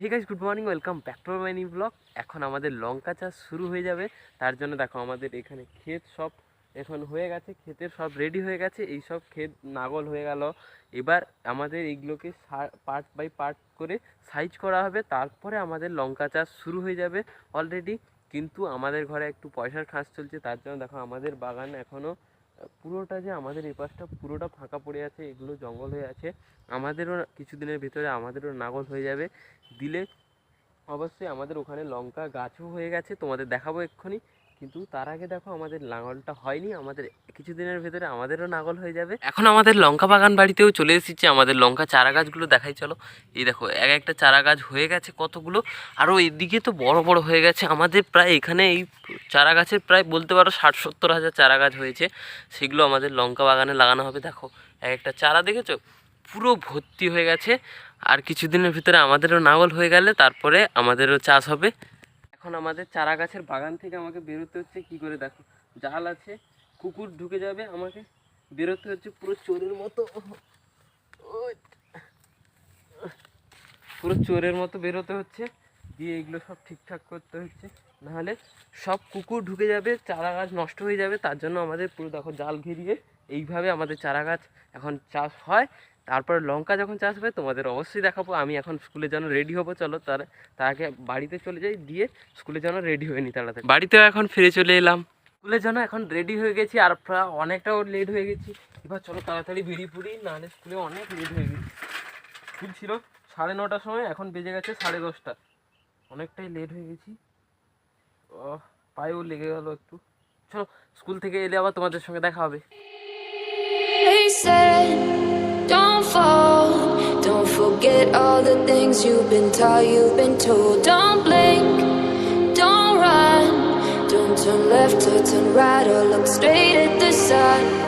ঠিক আছে good morning welcome back to my new blog এখন আমাদের লঙ্কা চাষ শুরু হয়ে যাবে। তার জন্য দেখো আমাদের এখানে ক্ষেত সব এখন হয়ে গেছে, ক্ষেতের সব রেডি হয়ে গেছে। এই সব ক্ষেত নাগল হয়ে গেল। এবার আমাদের এইগুলোকে পার্ট বাই পার্ট করে সাইজ করা হবে। তারপরে আমাদের লঙ্কা চাষ শুরু হয়ে যাবে অলরেডি কিন্তু আমাদের ঘরে একটু পয়সার খাঁজ চলছে, তার জন্য দেখো আমাদের বাগান এখনও পুরোটা যে আমাদের এই পাশটা পুরোটা ফাঁকা পড়ে আছে, এগুলো জঙ্গল হয়ে আছে। আমাদেরও কিছুদিনের ভিতরে আমাদেরও নাগল হয়ে যাবে। দিলে অবশ্যই আমাদের ওখানে লঙ্কা গাছও হয়ে গেছে, তোমাদের দেখাবো এক্ষুনি। কিন্তু তার আগে দেখো, আমাদের লাঙলটা হয়নি। আমাদের কিছুদিনের ভেতরে আমাদেরও নাগল হয়ে যাবে। এখন আমাদের লঙ্কা বাগান বাড়িতেও চলে এসেছে। আমাদের লঙ্কা চারা গাছগুলো দেখাই, চলো। এই দেখো, এক একটা চারা গাছ হয়ে গেছে কতগুলো। আরও এদিকে তো বড় বড় হয়ে গেছে। আমাদের প্রায় এখানে এই চারা গাছের প্রায় বলতে পারো ষাট সত্তর হাজার চারা গাছ হয়েছে। সেগুলো আমাদের লঙ্কা বাগানে লাগানো হবে। দেখো এক একটা চারা দেখেছ? পুরো ভর্তি হয়ে গেছে। আর কিছুদিনের ভিতরে আমাদেরও নাগল হয়ে গেলে তারপরে আমাদেরও চাষ হবে। এখন আমাদের চারা গাছের বাগান থেকে আমাকে বেরোতে হচ্ছে। কি করে দেখো? জাল আছে, কুকুর ঢুকে যাবে আমাকে। বেরোতে হচ্ছে পুরো চোরের মতো। পুরো চোরের মতো বেরোতে হচ্ছে। দিয়ে এগুলো সব ঠিকঠাক করতে হচ্ছে। নাহলে সব কুকুর ঢুকে যাবে চারা গাছ নষ্ট হয়ে যাবে তার জন্য আমাদের পুরো দেখো জাল ঘিরিয়ে এইভাবে আমাদের চারা গাছ এখন চাষ হয়। তারপর লঙ্কা যখন চাষ হবে তোমাদের অবশ্যই দেখাবো। আমি এখন স্কুলে যেন রেডি হব চলো তার তার আগে বাড়িতে চলে যাই দিয়ে স্কুলে যেন রেডি হয়ে নি তাড়াতাড়ি। বাড়িতেও এখন ফিরে চলে এলাম। স্কুলে যেন এখন রেডি হয়ে গেছি আর প্রায় অনেকটাও লেট হয়ে গেছি। এবার চলো তাড়াতাড়ি বেরিয়ে পড়ি নাহলে স্কুলে অনেক লেট হয়ে গেছি। স্কুল ছিল সাড়ে নটার সময় এখন বেজে গেছে সাড়ে দশটা। অনেকটাই লেট হয়ে গেছি পায়েও লেগে গেল একটু চলো স্কুল থেকে এলে আবার তোমাদের সঙ্গে দেখা হবে forget all the things you've been taught, you've been told. Don't blink, don't run. Don't turn left or turn right or look straight at the sun.